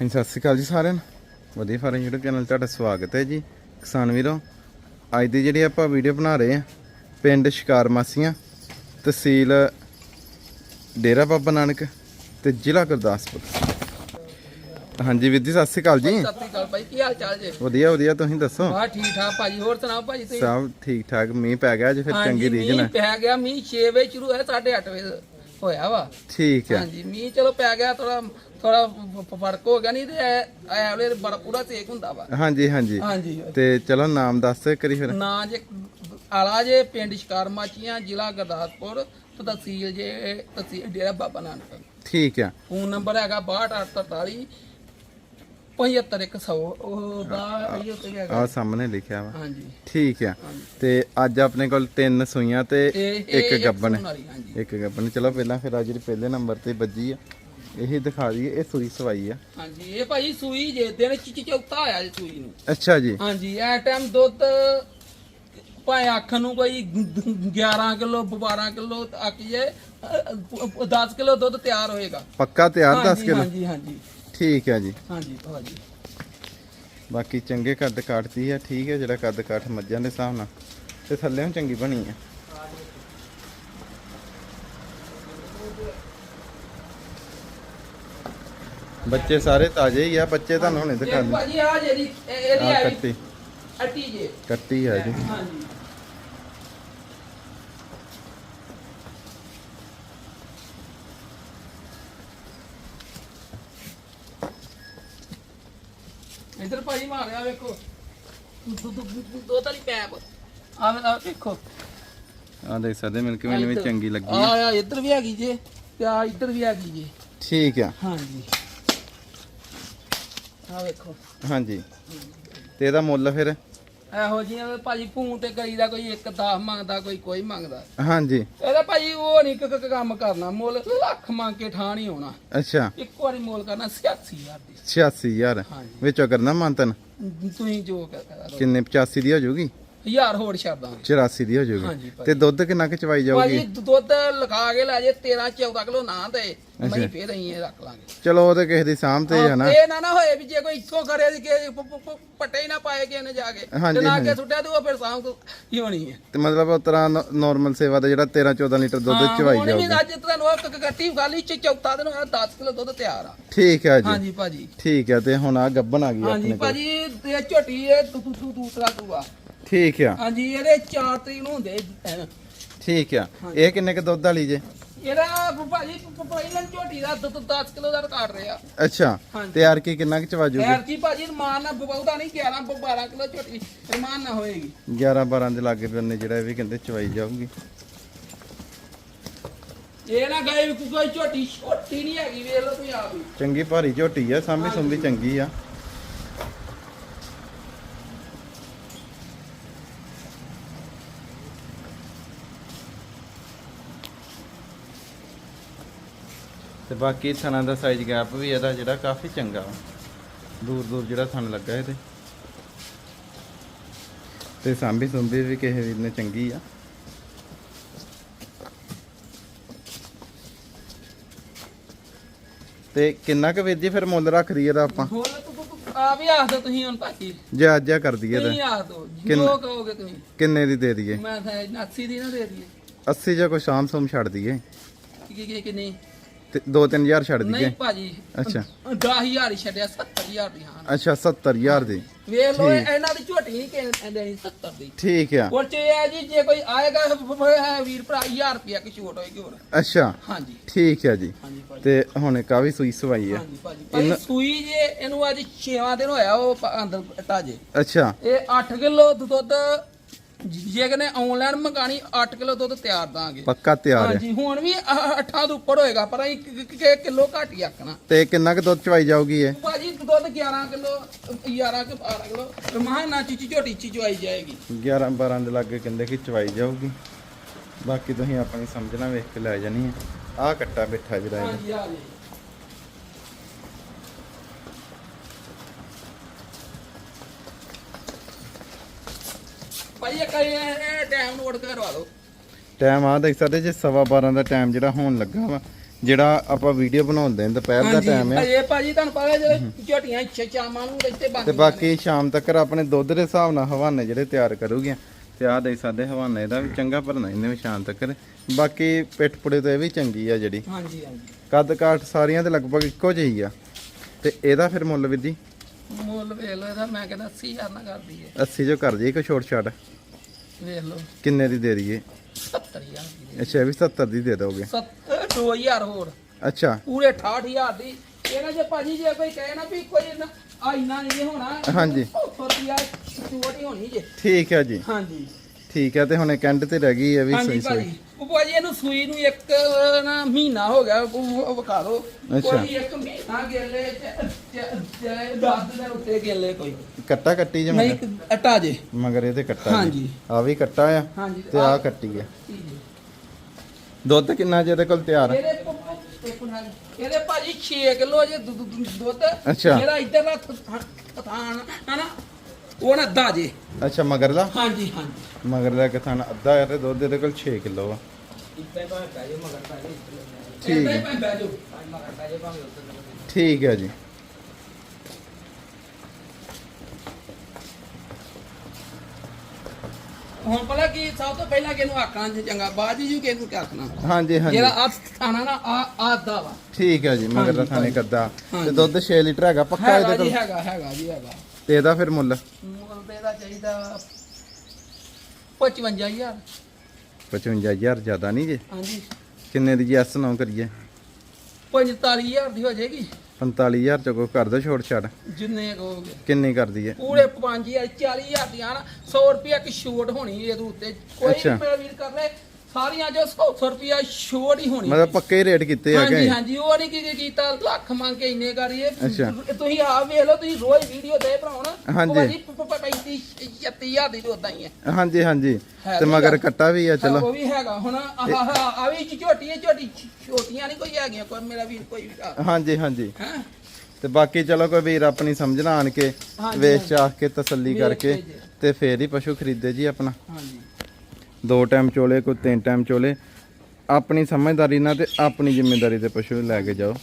ਹਾਂਜੀ ਸਤਿ ਸ਼੍ਰੀ ਅਕਾਲ ਜੀ ਸਾਰਿਆਂ ਨੂੰ। ਵਧੀਆ ਫਾਰਮ YouTube ਚੈਨਲ ਤੁਹਾਡਾ ਸਵਾਗਤ ਹੈ ਜੀ। ਕਿਸਾਨ ਵੀਰੋ ਅੱਜ ਦੀ ਜਿਹੜੀ ਆਪਾਂ ਵੀਡੀਓ ਬਣਾ ਰਹੇ ਆ ਪਿੰਡ ਸ਼ਿਕਾਰ ਮਾਸੀਆਂ ਤਹਿਸੀਲ ਡੇਰਾ ਬਾਬਾ ਨਾਨਕ ਤੇ ਜ਼ਿਲ੍ਹਾ ਗੁਰਦਾਸਪੁਰ। ਹਾਂਜੀ ਵੀਰ ਜੀ ਸਤਿ ਸ਼੍ਰੀ ਅਕਾਲ ਜੀ। ਸਤਿ ਸ੍ਰੀ ਅਕਾਲ ਭਾਈ ਕੀ ਹਾਲ ਚਾਲ ਜੇ? ਵਧੀਆ ਵਧੀਆ ਤੁਸੀਂ ਦੱਸੋ? ਵਾਹ ਠੀਕ ਠਾਕ ਭਾਜੀ ਹੋਰ ਸੁਣਾਓ ਭਾਜੀ ਤੁਸੀਂ? ਸਭ ਠੀਕ ਠਾਕ ਮੀਂਹ ਪੈ ਗਿਆ ਅੱਜ ਫਿਰ ਚੰਗੀ ਰੀਜਨ ਮੀਂਹ ਹੈ ਪੈ ਗਿਆ ਮੀਂਹ 6 ਵਜੇ ਸ਼ੁਰੂ ਹੋਇਆ 8:30 ਵਜੇ। ਹੋਇਆ ਵਾ। ਠੀਕ ਹੈ ਹਾਂਜੀ ਮੀਂਹ ਚਲੋ ਪੈ ਗਿਆ ਥੋੜਾ ਥੋੜਾ ਫ਼ਰਕ ਹੋ ਗਿਆ ਨਹੀਂ ਤੇ ਐ ਐ ਵੇਲੇ ਬੜਾ ਪੂਰਾ ਤੇਕ ਹੁੰਦਾ ਵਾ। ਹਾਂਜੀ ਹਾਂਜੀ। ਹਾਂਜੀ। ਤੇ ਚਲੋ ਨਾਮ ਦੱਸ ਕਰੀ ਫਿਰ। ਨਾਂ ਜੇ ਆਲਾ ਜੇ ਪਿੰਡ ਸ਼ਿਕਾਰ ਮਾਚੀਆਂ ਜ਼ਿਲ੍ਹਾ ਗੁਰਦਾਸਪੁਰ ਤਹਿਸੀਲ ਜੇ ਤਹਿਸੀਲ ਡੇਰਾ ਬਾਬਾ ਨਾਨਕ। ਠੀਕ ਹੈ ਫੋਨ ਨੰਬਰ ਹੈਗਾ 62843 75100 ਉਹ ਦਾ ਇਹ ਉੱਤੇ ਹੈਗਾ। ਆਹ ਸਾਹਮਣੇ ਲਿਖਿਆ ਵਾ। ਹਾਂਜੀ। ਠੀਕ ਆ। ਤੇ ਅੱਜ ਆਪਣੇ ਕੋਲ ਤਿੰਨ ਸੂਈਆਂ ਤੇ ਇੱਕ ਗੱਬਣ। ਇੱਕ ਗੱਬਣ। ਚਲੋ ਪਹਿਲਾਂ ਫਿਰ ਆ ਜਿਹੜੀ ਪਹਿਲੇ ਨੰਬਰ ਤੇ ਵੱਜੀ ਆ ਇਹ ਦਿਖਾ ਦਈਏ ਇਹ ਸੂਈ ਸਵਾਈ ਆ। ਹਾਂਜੀ ਇਹ ਭਾਈ ਸੂਈ ਜੇ ਦਿਨ ਚ ਚੌਥਾ ਆਇਆ ਜੀ ਸੂਈ ਨੂੰ। ਅੱਛਾ ਜੀ। ਹਾਂਜੀ ਐ ਟਾਈਮ ਦੁੱਧ ਭਾਵੇਂ ਅੱਖ ਨੂੰ ਕੋਈ 11 ਕਿਲੋ 12 ਕਿਲੋ ਆਖੀਏ 10 ਕਿਲੋ ਦੁੱਧ ਤਿਆਰ ਹੋਏਗਾ। ਪੱਕਾ ਤਿਆਰ 10 ਹਾਂਜੀ ਕਿਲੋ? ਹਾਂਜੀ ਹਾਂਜੀ। ਠੀਕ ਹੈ ਜੀ। ਹਾਂਜੀ ਭਾਜੀ ਬਾਕੀ ਚੰਗੇ ਕੱਦ ਕਾਟਦੀ ਆ ਠੀਕ ਹੈ ਜਿਹੜਾ ਕੱਦ ਕਾਠ ਮੱਝਾਂ ਦੇ ਹਿਸਾਬ ਨਾਲ। ਤੇ ਥੱਲੇੋਂ ਚੰਗੀ ਬਣੀ ਆ। ਬੱਚੇ ਸਾਰੇ ਤਾਜ਼ੇ ਹੀ ਆ ਬੱਚੇ ਤੁਹਾਨੂੰ ਹੁਣੇ ਦਿਖਾ ਦਿੰਦੇ ਭਾਜੀ ਆ ਜਿਹੜੀ ਇਹ- ਇਹਦੀ ਆ ਕੱਟੀ। ਅੱਟੀ ਜੇ। ਕੱਟੀ ਆ ਜੀ। ਹਾਂਜੀ। ਇਧਰ ਭਾਜੀ ਮਾਰਿਆ ਵੇਖੋ। ਦੁੱਧ ਦੁੱਧ ਵਾਲੀ ਪੈਪ। ਆ ਵੇ- ਆ ਵੇਖੋ। ਆ ਦੇਖ ਸਕਦੇ ਮਿਲਕ ਮੈਨੂੰ ਵੀ ਚੰਗੀ ਲੱਗੀ ਆ। ਆ ਆ ਇੱਧਰ ਵੀ ਹੈਗੀ ਜੇ। ਤੇ ਆ ਇੱਧਰ ਵੀ ਹੈਗੀ ਜੇ। ਠੀਕ ਆ। ਹਾਂਜੀ। ਆ ਵੇਖੋ। ਹਾਂਜੀ। ਤੇ ਇਹਦਾ ਮੁੱਲ ਫਿਰ? ਇਹੋ ਜਿਹੀਆਂ ਭਾਜੀ ਫੋਨ ਤੇ ਕਰੀਦਾ ਕੋਈ ਇੱਕ 10 ਮੰਗਦਾ ਕੋਈ ਕੋਈ ਮੰਗਦਾ। ਹਾਂਜੀ। ਇਹਦਾ ਭਾਜੀ ਉਹ ਨਹੀਂ ਕ ਕੰਮ ਕਰਨਾ ਮੁੱਲ ਲੱਖ ਮੰਗ ਕੇ ਠਾਣ ਹੀ ਆਉਣਾ। ਅੱਛਾ। ਇੱਕ ਵਾਰੀ ਮੁੱਲ ਕਰਨਾ 86000 ਦੀ। 86000 ਹਾਂਜੀ। ਵਿੱਚੋਂ ਕਰਨਾ ਮੰਤਨ ਤੁਸੀਂ ਜੋ ਕਰਦਾ ਕਿੰਨੇ? 85 ਦੀ ਹੋ ਜਾਊਗੀ? ਹਜ਼ਾਰ ਹੋਰ ਛੱਡ ਦਾਂਗੇ 84 ਦੀ ਹੋ ਹਾਂਜੀ ਜਾਊਗੀ ਭਾਈ। ਤੇ ਦੁੱਧ ਕਿੰਨਾ ਕੁ ਚਵਾਈ ਭਾਜੀ ਜਾਊਗੀ ਦੁੱਧ ਲਗਾ ਕੇ ਲੈ ਜੇ 13 14 ਕਿਲੋ ਨਾ ਦੇ ਮੈਂ। ਫੇਰ ਅਸੀਂ ਇਹ ਰੱਖ ਲਾਂਗੇ। ਚਲੋ ਉਹ ਤੇ ਕਿਸੇ ਦੀ ਸਾਂਭ ਤੇ ਹੈ ਨਾ ਇਹ ਨਾ ਨਾ ਹੋਏ ਵੀ ਜੇ ਕੋਈ ਇੱਥੋਂ ਕਰੇ ਕਿ ਪੱਟੇ ਹੀ ਨਾ ਪਾਏ ਕਿਸੇ ਨੇ ਜਾ ਕੇ। ਹਾਂਜੀ, ਤੇ ਨਾ ਹਾਂਜੀ। ਕੇ ਸੁੱਟਿਆ ਤੇ ਉਹ ਫਿਰ ਸਾਂਭ ਹੀ ਹੋਣੀ ਹੈ? ਤੇ ਮਤਲਬ ਉਸ ਤਰ੍ਹਾਂ ਨਾਰਮਲ ਸੇਵਾ ਦਾ ਜਿਹੜਾ 13 14 ਲੀਟਰ ਦੁੱਧ ਚਵਾਈ ਹੁਣ ਵੀ ਜਾਊਗੀ। ਅੱਜ ਤੁਹਾਨੂੰ ਉਹ ਕ- ਕੱਟੀ ਖਾਲੀ ਚ ਚੌਥਾ ਦਿਨ ਹੋਇਆ 10 ਕਿਲੋ ਦੁੱਧ ਤਿਆਰ ਆ। ਠੀਕ ਹੈ ਜੀ। ਹਾਂਜੀ ਭਾਜੀ। ਠੀਕ ਹੈ ਤੇ ਹੁਣ ਆ ਗੱਬਨ ਆ ਗਈ ਹਾਂਜੀ ਆਪਣੇ ਕੋਲ। ਭਾਜੀ ਇਹ ਝੋਟੀ ਇਹ ਤੂ ਤੂ ਤੂ ਦੂਸਰਾ ਦੂਆ ਠੀਕ ਆ। ਹਾਂਜੀ ਇਹਦੇ 4 ਤਰੀਕ ਨੂੰ ਹੁੰਦੇ ਐਨ। ਠੀਕ ਆ। ਇਹ ਕਿੰਨੇ ਕ ਦੁੱਧ ਵਾਲੀ ਜੇ? ਇਹਦਾ ਭਾਜੀ ਪਹਿਲਾਂ ਝੋਟੀ ਦਾ ਦੁੱਧ 10 ਕਿਲੋ ਦਾ ਰਿਕਾਰਡ ਰਿਹਾ। ਅੱਛਾ ਹਾਂਜੀ। ਤੇ ਯਾਰ ਕੀ ਕਿੰਨਾ ਕੁ ਚਵਾ ਜੂਗੀ? ਐਰ ਜੀ ਭਾਜੀ ਰਮਾਨ ਨਾਲ ਬਹੁਤਾ ਨਹੀਂ 11 12 ਕਿਲੋ ਝੋਟੀ ਰਮਾਨ ਨਾ ਹੋਏਗੀ। 11 12 ਦੇ ਲਾਗੇ ਬੰਨੇ ਜਿਹੜਾ ਇਹ ਵੀ ਕਹਿੰਦੇ ਚਵਾਈ ਜਾਊਗੀ। ਇਹ ਨਾ ਗਏ ਵੀ ਕੋਈ ਝੋਟੀ ਛੋਟੀ ਨਹੀਂ ਹੈਗੀ ਵੇਖ ਲਓ ਤੁਸੀਂ ਆਪ ਹੀ। ਚੰਗੀ ਭਾਰੀ ਝੋਟੀ ਆ ਸਾਂਭੀ ਸੁੰਭੀ ਚੰਗੀ ਆ। ਤੇ ਬਾਕੀ ਥਣਾ ਦਾ ਸਾਈਜ਼ ਗੈਪ ਵੀ ਇਹਦਾ ਜਿਹੜਾ ਕਾਫੀ ਚੰਗਾ ਵਾ। ਦੂਰ ਦੂਰ ਜਿਹੜਾ ਥਣ ਲੱਗਾ ਇਹਦੇ। ਤੇ ਸਾਂਭੀ ਸੁੰਭੀ ਵੀ ਕਿਸੇ ਵੀਰ ਨੇ ਚੰਗੀ ਆ। ਤੇ ਕਿੰਨਾ ਕੁ ਵੀਰ ਜੀ ਫਿਰ ਮੁੱਲ ਰੱਖ ਦਈਏ ਦਾ ਆਪਾਂ? ਹੁਣ ਤੂੰ- ਆਪ ਹੀ ਆਖ ਦੋ ਤੁਸੀਂ ਹੁਣ ਭਾਜੀ। ਜੇ ਆ ਕਰ ਦਈਏ ਤੁਸੀਂ ਤਾਂ ਆਖ ਦੋ। ਕਿੰਨਾ? ਜੋ ਕਹੋਗੇ ਤੁਸੀਂ। ਕਿੰਨੇ ਦੀ ਦੇ ਦਈਏ? ਮੈਂ ਤਾਂ 80 ਦੀ ਨਾ ਦੇ ਦਈਏ। 80 ਜਾਂ ਕੋਈ ਸ਼ਾਮ ਸੁਮ ਛੱਡ ਦਈਏ। ਕੀ ਕੀ ਕਿੰਨੀ? ਤੇ 2-3000 ਛੱਡ ਨਹੀਂ ਦਈਏ ਭਾਜੀ ਅੱਛਾ। 10000 ਹੀ ਛੱਡਿਆ 70000 ਦੀ ਹਾਂ। ਅੱਛਾ 70000 ਦੀ। ਵੇਖ ਲਓ ਠੀਕ। ਇਹਨਾਂ ਦੀ ਝੋਟੀ ਨਹੀਂ ਕਿ ਦੇਣੀ 70 ਦੀ। ਠੀਕ ਆ। ਉਹ ਚ ਇਹ ਹੈ ਜੀ ਜੇ ਕੋਈ ਆਏਗਾ ਹੈ ਵੀਰ ਭਰਾ 1000 ਰੁਪਿਆ ਕਿ ਛੋਟ ਹੋਏਗੀ ਹੋਰ। ਅੱਛਾ। ਹਾਂਜੀ। ਠੀਕ ਆ ਜੀ। ਹਾਂਜੀ ਭਾਜੀ। ਤੇ ਹੁਣ ਕਾਫੀ ਸੂਈ ਸਵਾਈ ਆ। ਹਾਂਜੀ ਭਾਜੀ। ਭਾਜੀ ਸੂਈ ਜੇ ਇਹਨੂੰ ਅੱਜ 6ਵਾਂ ਦਿਨ ਹੋਇਆ ਉਹ ਪ- ਅੰਦਰ ਟਾਜੇ ਅੱਛਾ। ਇਹ 8 ਕਿਲੋ ਦੁੱਧ ਜੇ ਕਨੇ ਆਨਲਾਈਨ ਮੰਗਾਣੀ 8 ਕਿਲੋ ਦੁੱਧ ਤਿਆਰ ਦਾਂਗੇ। ਪੱਕਾ ਤਿਆਰ ਆ ਹਾਂਜੀ ਹੁਣ ਵੀ 8 ਤੋਂ ਉੱਪਰ ਹੋਏਗਾ ਪਰ ਅਸੀਂ ਕਿਲੋ ਘੱਟ ਹੀ ਆਖਣਾ। ਤੇ ਕਿੰਨਾ ਕੁ ਦੁੱਧ ਚਵਾਈ ਜਾਊਗੀ ਇਹ? ਭਾਜੀ ਦੁੱਧ 11 ਕਿਲੋ 11 ਕਿ 12 ਕਿਲੋ ਰਮਾਨਾ ਚੀਚੀ ਝੋਟੀ ਚੀ ਚਵਾਈ ਜਾਏਗੀ। 11 12 ਦੇ ਲਾਗੇ ਕਹਿੰਦੇ ਕਿ ਚਵਾਈ ਜਾਊਗੀ। ਬਾਕੀ ਤੁਸੀਂ ਆਪਣੀ ਸਮਝਣਾ ਵੇਖ ਕੇ ਲੈ ਜਾਣੀ ਆ ਆਹ ਕੱਟਾ ਬਿਠਾ ਜਿਹੜਾ ਇਹਦਾ। ਹਾਂਜੀ ਆ ਜੀ। ਭਾਈ ਇਹ ਕਈ ਟਾਈਮ ਨੋਟ ਕਰਵਾ ਲਓ ਟਾਈਮ ਆ ਦੇਖ ਸਕਦੇ ਜੇ ਸਵਾ 12 ਦਾ ਟਾਈਮ ਜਿਹੜਾ ਹੋਣ ਲੱਗਾ ਵਾ ਜਿਹੜਾ ਆਪਾਂ ਵੀਡੀਓ ਬਣਾਉਂਦੇ ਹਾਂ ਦੁਪਹਿਰ ਦਾ ਟਾਈਮ ਹੈ ਇਹ ਭਾਜੀ ਤੁਹਾਨੂੰ ਪਤਾ ਜਿਹੜੇ ਝੋਟੀਆਂ ਸ਼ਾਮਾਂ ਨੂੰ ਇੱਥੇ ਬੰਦ ਤੇ ਬਾਕੀ ਸ਼ਾਮ ਤੱਕ ਆਪਣੇ ਦੁੱਧ ਦੇ ਹਿਸਾਬ ਨਾਲ ਹਵਾਨੇ ਜਿਹੜੇ ਤਿਆਰ ਕਰੂਗੀਆਂ ਤੇ ਆਹ ਦੇ ਸਾਡੇ ਹਵਾਨੇ ਦਾ ਵੀ ਚੰਗਾ ਭਰਨਾ ਇਹਨੇ ਵੀ ਸ਼ਾਮ ਤੱਕ। ਬਾਕੀ ਪਿੱਠ ਪੁੜੇ ਤੇ ਇਹ ਵੀ ਚੰਗੀ ਆ ਜਿਹੜੀ। ਹਾਂਜੀ ਹਾਂਜੀ। ਕੱਦ ਕਾਠ ਸਾਰੀਆਂ ਤੇ ਲਗਭਗ ਇੱਕੋ ਜਿਹੀ ਆ। ਤੇ ਇਹਦਾ ਫਿਰ ਮੁੱਲ ਵੀ ਜੀ ਮੁੱਲ ਵੇਖ ਲਓ ਇਹਦਾ ਮੈਂ ਕਹਿੰਦਾ 80000 ਨਾ ਕਰਦੀ ਏ। 80 ਜੋ ਕਰ ਜੀ ਕੋਈ ਛੋਟ ਛਾਟ? ਵੇਖ ਲਓ। ਕਿੰਨੇ ਦੀ ਦੇ ਦਈਏ? 70000 ਦੀ ਅੱਛਾ ਇਹ ਵੀ 70 ਦੀ ਦੇ ਦੋਗੇ। 70 2000 ਹੋਰ। ਅੱਛਾ। ਪੂਰੇ 68000 ਦੀ। ਇਹਨਾਂ ਜੇ ਭਾਜੀ ਜੇ ਕੋਈ ਕਹੇ ਨਾ ਵੀ ਕੋਈ ਨਾ ਆ ਇੰਨਾ ਨਹੀਂ ਹੋਣਾ ਹਾਂਜੀ। 100 ਰੁਪਿਆ ਛੋਟੀ ਹੋਣੀ ਜੇ। ਠੀਕ ਹੈ ਜੀ। ਹਾਂਜੀ। ਠੀਕ ਹੈ ਤੇ ਹੁਣ ਇੱਕ ਐਂਡ ਤੇ ਰਹਿ ਗਈ ਇਹ ਵੀ ਹਾਂਜੀ ਸਹੀ ਭਾਜੀ। ਸਹੀ ਉਹ ਭਾਜੀ ਇਹਨੂੰ ਸੂਈ ਨੂੰ ਇੱਕ ਨਾ ਮਹੀਨਾ ਹੋ ਗਿਆ ਉਹ ਵਿਖਾ ਦਿਓ। ਅੱਛਾ। ਕੋਈ ਇੱਕ ਮਹੀਨਾ ਗੇਲੇ ਤੇ 10 ਦਿਨ ਉੱਤੇ ਗੇਲੇ ਕੋਈ। ਕੱਟਾ ਕੱਟੀ ਜੇ ਨਹੀਂ ਮਗਰ? ਇੱਕ ਅਟਾ ਜੇ। ਮਗਰ ਇਹਦੇ ਕੱਟਾ ਹਾਂਜੀ। ਆ ਵੀ ਕੱਟਾ ਆ ਹਾਂਜੀ। ਤੇ ਆ ਕੱਟੀ ਆ। ਦੁੱਧ ਕਿੰਨਾ ਜਿਹਦੇ ਕੋਲ ਤਿਆਰ? ਆ? ਇਹਦੇ ਪ- ਪ- ਇੱਕ ਮਿੰਟ। ਇਹਦੇ ਭਾਜੀ 6 ਕਿਲੋ ਜੇ ਦੁ- ਦੁ- ਦੁ- ਦੁੱਧ। ਅੱਛਾ। ਜਿਹੜਾ ਇੱਧਰ ਦਾ ਥ- ਥਾਣ ਹਨਾ? ਉਹ ਨਾ ਅੱਧਾ ਜੇ। ਅੱਛਾ ਮਗਰ ਦਾ? ਹਾਂਜੀ ਹਾਂਜੀ। ਮਗਰ ਦਾ ਕਿਥਾਨ ਅੱਧਾ ਆ ਤੇ ਦੁੱਧ ਇਹਦੇ ਕੋਲ 6 ਕਿਲੋ ਆ। ਹੀ ਇੱਦਾਂ ਹੀ। ਭਾਵੇਂ ਬਹਿ ਜਾਓ। ਠੀਕ ਹੈ ਜੀ। ਹੁਣ ਪਹਿਲਾਂ ਕੀ ਸਭ ਤੋਂ ਪਹਿਲਾਂ ਕਿਹਨੂੰ ਆਖਣਾ ਜੇ ਚੰਗਾ ਬਾਅਦ ਜੀ ਕਿਹਨੂੰ ਕੀ ਆਖਣਾ? ਹਾਂਜੀ ਹਾਂਜੀ। ਜਿਹੜਾ ਆ ਥਾਣਾ ਨਾ ਆ ਆ ਅੱਧਾ ਵਾ। ਠੀਕ ਹੈ ਜੀ ਮਗਰ ਦਾ ਥਾਣੇ ਕੱਦਾ ਤੇ। ਦੁੱਧ 6 ਲੀਟਰ ਹੈਗਾ ਪੱਕਾ ਹੈਗਾ ਇਹਦੇ ਜੀ ਕੋਲ? ਹੈਗਾ ਹੈਗਾ ਜੀ ਹੈਗਾ। ਤੇ ਇਹਦਾ ਫਿਰ ਮੁੱਲ? ਮੁੱਲ ਤੇ ਇਹਦਾ ਚਾਹੀਦਾ 55000 55000 ਜ਼ਿਆਦਾ ਨਹੀਂ ਜੀ? ਹਾਂਜੀ। ਕਿੰਨੇ ਦੀ ਜੀ ਐਸ ਨਾ ਕਰੀਏ। 45000 ਦੀ ਹੋ ਜਾਏਗੀ। 45000 ਚ ਕੋਈ ਕਰ ਦੋ ਛੋਟ ਛਾੜ ਜਿੰਨੇ ਕਹੋਗੇ ਕਿੰਨੀ ਕਰ ਦਈਏ ਪੂਰੇ 5000 40000 ਦੀਆਂ ਨਾ 100 ਰੁਪਿਆ ਕਿ ਛੋਟ ਹੋਣੀ ਇਹਦੇ ਉੱਤੇ। ਕੋਈ ਅੱਛਾ। ਮੇਰਾ ਵੀਰ ਕਰ ਲੈ ਸਾਰੀਆਂ ਜੋ 100 ਰੁਪਿਆ ਛੋਟ ਹੀ ਹੋਣੀ ਮਤਲਬ ਪੱਕੇ ਰੇਟ ਕੀਤੇ ਹਾਂਜੀ ਹੈਗੇ ਹਾਂਜੀ ਉਹ ਨਹੀਂ ਕੀ ਕੀਤਾ ਲੱਖ ਮੰਗ ਕੇ ਇੰਨੇ ਕਰੀਏ। ਅੱਛਾ। ਤੁਸੀਂ ਆਪ ਵੇਖ ਲਓ ਤੁਸੀਂ ਰੋਜ਼ ਵੀਡੀਓ ਦੇ ਭਰਾਉਣ ਹਾਂਜੀ। 35 36000 ਦੀ ਤਾਂ ਉਦਾਂ ਹੀ ਹੈ। ਹਾਂਜੀ ਹਾਂਜੀ। ਤੇ ਮਗਰ। ਕੱਟਾ ਵੀ ਆ ਹਾਂ, ਚਲੋ। ਉਹ ਵੀ ਹੈਗਾ। ਹੁਣ ਆਹ ਆਹ ਆ ਵੀ ਝੋਟੀ ਹੈ ਝੋਟੀ ਛੋਟੀਆਂ ਨਹੀਂ ਕੋਈ ਹੈਗੀਆਂ ਕੋਈ ਮੇਰਾ ਵੀਰ ਕੋਈ ਵੀ ਹਾਂਜੀ ਹਾਂਜੀ। ਹੈ? ਤੇ ਬਾਕੀ ਚਲੋ ਕੋਈ ਵੀਰ ਆਪਣੀ ਸਮਝਣਾ ਆਣ ਕੇ ਹਾਂਜੀ, ਵੇਚ ਹਾਂਜੀ। ਚਾਹ ਕੇ ਤਸੱਲੀ ਕਰਕੇ ਜੀ। ਤੇ ਫੇਰ ਹੀ ਪਸ਼ੂ ਖਰੀਦੇ ਜੀ ਆਪਣਾ। ਹਾਂਜੀ। ਦੋ ਟਾਈਮ ਚੋਲੇ, ਕੋਈ ਤਿੰਨ ਟਾਈਮ ਚੋਲੇ। ਆਪਣੀ ਸਮਝਦਾਰੀ ਨਾਲ ਤੇ ਆਪਣੀ ਜ਼ਿੰਮੇਵਾਰੀ ਤੇ ਪਸ਼ੂ ਲੈ ਕੇ ਜਾਓ।